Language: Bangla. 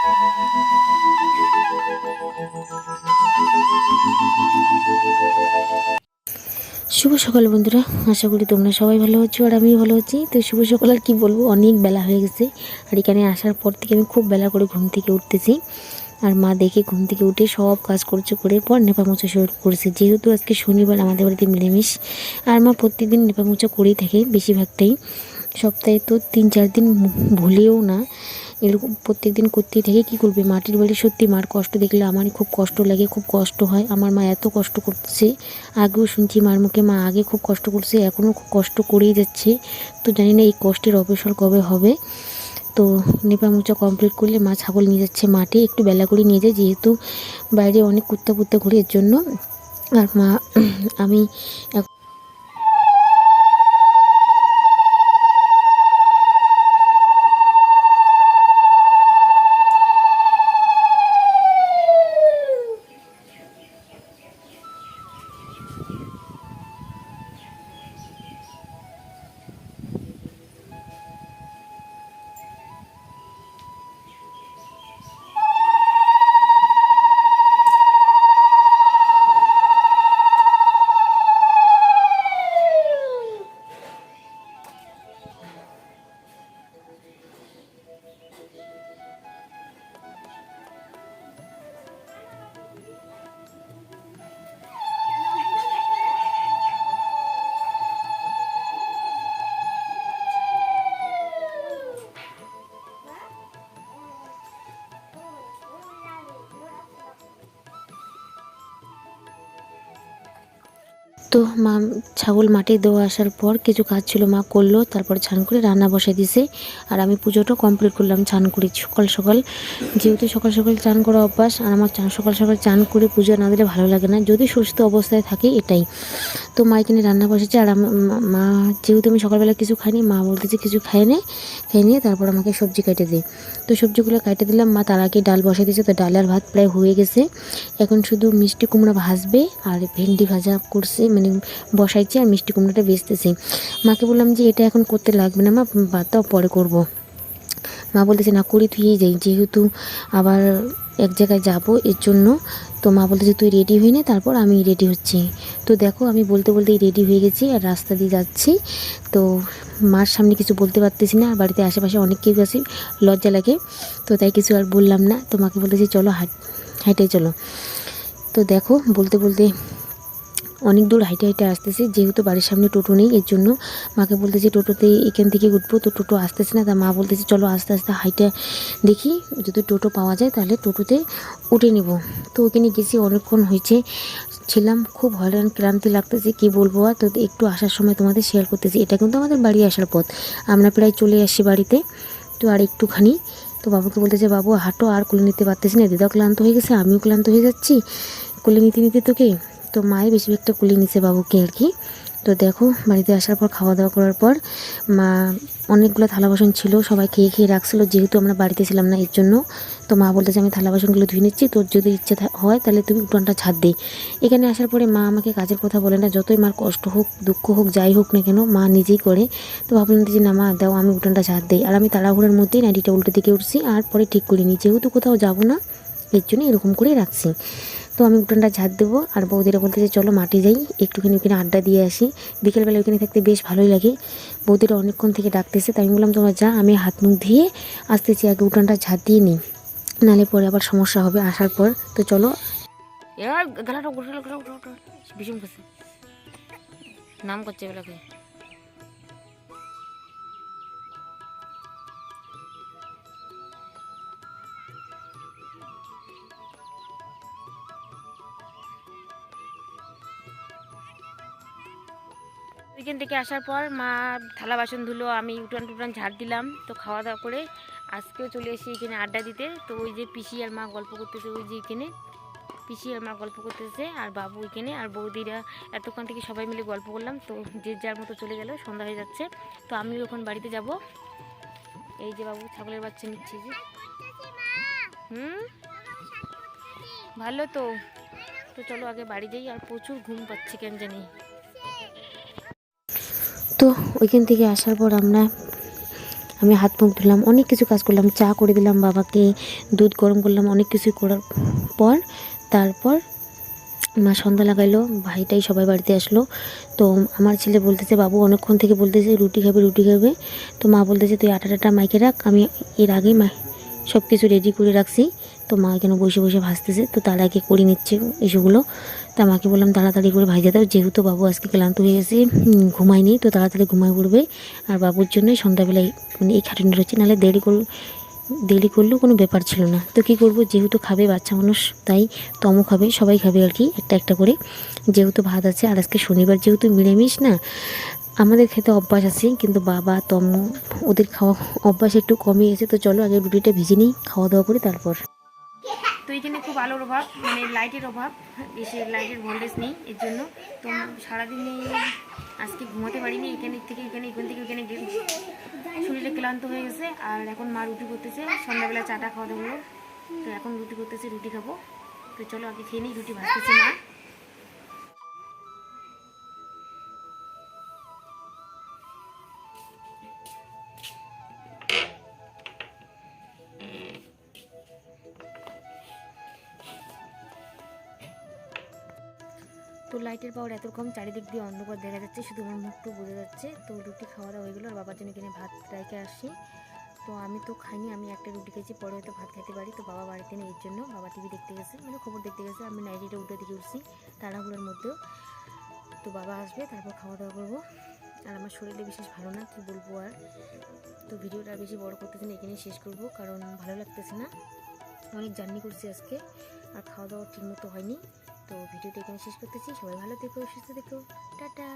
শুভ সকাল বন্ধুরা, আশা করি তোমরা সবাই ভালো আছো আর আমিও ভালো আছি। তো শুভ সকাল আর কী বলব, অনেক বেলা হয়ে গেছে আর এখানে আসার পর থেকে আমি খুব বেলা করে ঘুম থেকে উঠতেছি। আর মা দেখে ঘুম থেকে উঠে সব কাজ করছে করে পর নেপা মোছা শুরু করেছে। যেহেতু আজকে শনিবার আমাদের বাড়িতে মিলেমিশ, আর মা প্রত্যেকদিন নেপা মোছা করেই থাকে বেশিরভাগটাই। সপ্তাহে তো তিন চার দিন ভুলেও না এরকম প্রত্যেক দিন করতেই থাকে কী করবে? মাটির বাড়ি সত্যি মার কষ্ট দেখলে আমারই খুব কষ্ট লাগে, খুব কষ্ট হয়। আমার মা এত কষ্ট করছে। আগেও শুনছি মার মুখে, মা আগে খুব কষ্ট করছে, এখনও খুব কষ্ট করেই যাচ্ছে। তো জানি না এই কষ্টের অবসর কবে হবে। তো নেপা মোচা কমপ্লিট করলে মা ছাগল নিয়ে যাচ্ছে মাঠে, একটু বেলা করে নিয়ে যায়। যেহেতু বাইরে অনেক কুত্তা কুত্তা ঘুরে, এর জন্য আর মা, আমি তো মা ছাগল মাটি দেওয়া আসার পর কিছু কাজ ছিল, মা করল, তারপর ছান করে রান্না বসাই দিছে। আর আমি পুজোটা কমপ্লিট করলাম চান করে সকাল সকাল। যেহেতু সকাল সকাল চান করা অভ্যাস, আর আমার সকাল সকাল চান করে পুজো না দিলে ভালো লাগে না। যদি সুস্থ অবস্থায় থাকে এটাই। তো মা এখানে রান্না বসেছে আর মা- যেহেতু আমি সকালবেলা কিছু খাইনি, মা বলতেছে কিছু খাই নে, খেয়ে নিয়ে তারপর আমাকে সবজি কেটে দে। তো সবজিগুলো কেটে দিলাম, মা তার আগে ডাল বসাই দিয়েছে, তো ডাল আর ভাত প্রায় হয়ে গেছে। এখন শুধু মিষ্টি কুমড়া ভাজবে আর ভেন্ডি ভাজা করছে মানে বসাইছে আর মিষ্টি কুমড়োটা বেচতেছে মাকে বললাম যে এটা এখন করতে লাগবে না মা বাদ পরে করব। মা বলতেছে, না, করি, তুই যাই, যেহেতু আবার এক জায়গায় যাব, এর জন্য তো মা বলতেছে, তুই রেডি হয়ে নে, তারপর আমি রেডি হচ্ছি। তো দেখো, আমি বলতে বলতেই রেডি হয়ে গেছি আর রাস্তা দিয়ে যাচ্ছি। তো মার সামনে কিছু বলতে পারতেছি না, আর বাড়িতে আশেপাশে অনেক কেউ আছে, লজ্জা লাগে। তো তাই কিছু আর বললাম না। তো মাকে বলতেছি, চলো, হাট হাইটে চলো। তো দেখো, বলতে বলতে অনেক দূর হাইটে হাইটে আসতেছি, যেহেতু বাড়ির সামনে টোটো নেই, এর জন্য মাকে বলতেছি টোটোতে এখান থেকে উঠবো, তো টোটো আসতেছে না, তা মা বলতেছে চলো আস্তে আস্তে হাইটে দেখি, যদি টোটো পাওয়া যায় তাহলে টোটোতে উঠে নেব। তো ওখানে গেছি, অনেকক্ষণ হয়েছে, ছিলাম, খুব হয়রান, ক্লান্তি লাগতেছে, কি বলব আর, তো একটু আসার সময় তোমাদের শেয়ার করতেছি, এটা কিন্তু আমাদের বাড়ি আসার পথ, আমরা প্রায় চলে আসছি বাড়িতে, তো আর একটুখানি, তো বাবুকে বলতেছে, বাবু, হাঁটো, আর কুলে নিতে পারতেছি না, দিদাও ক্লান্ত হয়ে গেছে, আমিও ক্লান্ত হয়ে যাচ্ছি, কুলে নিতে নিতে তোকে তো মায়ের বেশি একটা কুলে নিছে বাবুকে আর কি। তো দেখো, বাড়িতে আসার পর খাওয়া দাওয়া করার পর, মা অনেকগুলো থালা বাসন ছিল, সবাই খেয়ে খেয়ে রাখছিল। যেহেতু আমরা বাড়িতে ছিলাম না, এর জন্য তো মা বলতে যে আমি থালা বাসনগুলো ধুয়ে নিচ্ছি, তোর যদি ইচ্ছে হয়, তাহলে তুমি উঠোনটা ছাদ দিই এখানে আসার পরে মা আমাকে কাজের কথা বলে না, যতই মার কষ্ট হোক, দুঃখ হোক, যাই হোক না কেন, মা নিজেই করে। তো ভাবলাম যে, না মা, দাও, আমি উঠোনটা ছাদ দিই। আর আমি তাড়াহুড়োর মধ্যেই নাইটিটা উল্টো দিকে উঠছি, আর পরে ঠিক করিনি। যেহেতু কোথাও যাব না, এর জন্য এরকম করে রাখছি। তো আমি উঠোনটা ঝাড় দেবো আর বৌদিরা বলতেছে চলো মাটি যাই। একটুখানি ওখানে আড্ডা দিয়ে আসি। বিকেলবেলা ওখানে থাকতে বেশ ভালোই লাগে। বৌদিরা অনেকক্ষণ থেকে ডাকতেছে, তাই আমি বললাম, তোমরা যা, আমি হাত মুখ ধুয়ে আসতেছি, আগে উঠোনটা ঝাড় দিয়ে নিই। নালে পরে আবার সমস্যা হবে আসার পর। তো চলো। নাম করছে এগুলোকে। ওইখান থেকে আসার পর মা থালা, বাসন ধুলো, আমি উঠান টুটান ঝাড় দিলাম, তো খাওয়া দাওয়া করে আজকেও চলে এসে এখানে আড্ডা দিতে। তো ওই যে পিসি আর মা গল্প করতেছে, ওই যে এখানে পিসি আর মা গল্প করতেছে, আর বাবু এখানে, আর বৌদিরা এতক্ষণ থেকে সবাই মিলে গল্প করলাম। তো যে যার মতো চলে গেল, সন্ধ্যা হয়ে যাচ্ছে। তো আমিও এখন বাড়িতে যাব। এই যে বাবু, ছাগলের বাচ্চা নিচ্ছে যে। হুম? ভালো তো। তো চলো আগে বাড়ি যাই, আর প্রচুর ঘুম পাচ্ছি কেন জানি। তো ওইখান থেকে আসার পর আমরা, আমি হাত মুখ ধুলাম, অনেক কিছু কাজ করলাম, চা করে দিলাম বাবাকে, দুধ গরম করলাম, অনেক কিছু করার পর তারপর মা সন্ধ্যা লাগাইলো, ভাইটাই সবাই বাড়িতে আসলো। তো আমার ছেলে বলতেছে, বাবু অনেকক্ষণ থেকে বলতেছে, রুটি খাবে রুটি খাবে। তো মা বলতেছে, তুই আটা টাটা মাইকে রাখ, আমি এর আগেই মা সব কিছু রেডি করে রাখছি। তো মা এখানে বসে বসে ভাজতেছে তো তার আগে করে নিচ্ছে এসবগুলো। তা মাকে বললাম, তাড়াতাড়ি করে ভাজে দাও, যেহেতু বাবু আজকে ক্লান্ত হয়ে গেছে ঘুমায়নি, তো তাড়াতাড়ি ঘুমায় পড়বে। আর বাবুর জন্যই সন্ধ্যাবেলায় মানে এই খাটুনি রয়েছে, নাহলে দেরি করল দেরি করলেও কোনো ব্যাপার ছিল না। তো কী করব, যেহেতু খাবে বাচ্চা মানুষ, তাই তমও খাবে, সবাই খাবে আর কি, একটা একটা করে। যেহেতু ভাত আছে, আর আজকে শনিবার যেহেতু মিলেমিশ না, আমাদের খেতে অভ্যাস আছে, কিন্তু বাবা, তম, ওদের খাওয়া অভ্যাস একটু কমে গেছে, তো চলো আগে রুটিটা ভেজে নিই, খাওয়া দাওয়া করে তারপর। তো এখানে খুব আলোর অভাব মানে লাইটের অভাব, বেশি লাইটের ভোল্টেজ নেই এর জন্য। তো সারাদিনে আজকে ঘুমাতে পারিনি, এখানে থেকে এখানে, এখান থেকে ওখানে শরীরে ক্লান্ত হয়ে গেছে, আর এখন মা রুটি করতেছে, সন্ধ্যাবেলা চাটা খাওয়া দাওয়া তো এখন রুটি করতেছে, রুটি খাব। তো চলো আগে খেয়ে নিই, রুটি ভাজতেছে মা। তো লাইটের পাওয়ার এত কম, চারিদিক দিয়ে অন্ধকার দেখা যাচ্ছে, শুধু আমার মুখটু বোঝা যাচ্ছে। তো রুটি খাওয়া দাওয়া হয়ে গেলো, আর বাবার জন্য কিনে ভাত রেখে আসি। তো আমি তো খাইনি, আমি একটা রুটি খেয়েছি, পরে হয়তো ভাত খেতে পারি। তো বাবা বাড়িতে নেই, এর জন্য বাবা টিভি দেখতে গেছে মানে খবর দেখতে গেছে। আমি নাইটিটা উঠে দিকে উঠছি, তাড়াহুড়োর মধ্যেও। তো বাবা আসবে, তারপর খাওয়া দাওয়া করব। আর আমার শরীরে বিশেষ ভালো না, কি বলব আর। তো ভিডিওটা বেশি বড় করতেছি না, এখানেই শেষ করব, কারণ ভালো লাগতেছে না। অনেক জার্নি করছি আজকে, আর খাওয়া দাওয়া ঠিকমতো হয়নি। তো ভিডিওটি এখানে শেষ করতেছি। সবাই ভালো থেকো সুস্থ থেকো। টাটা।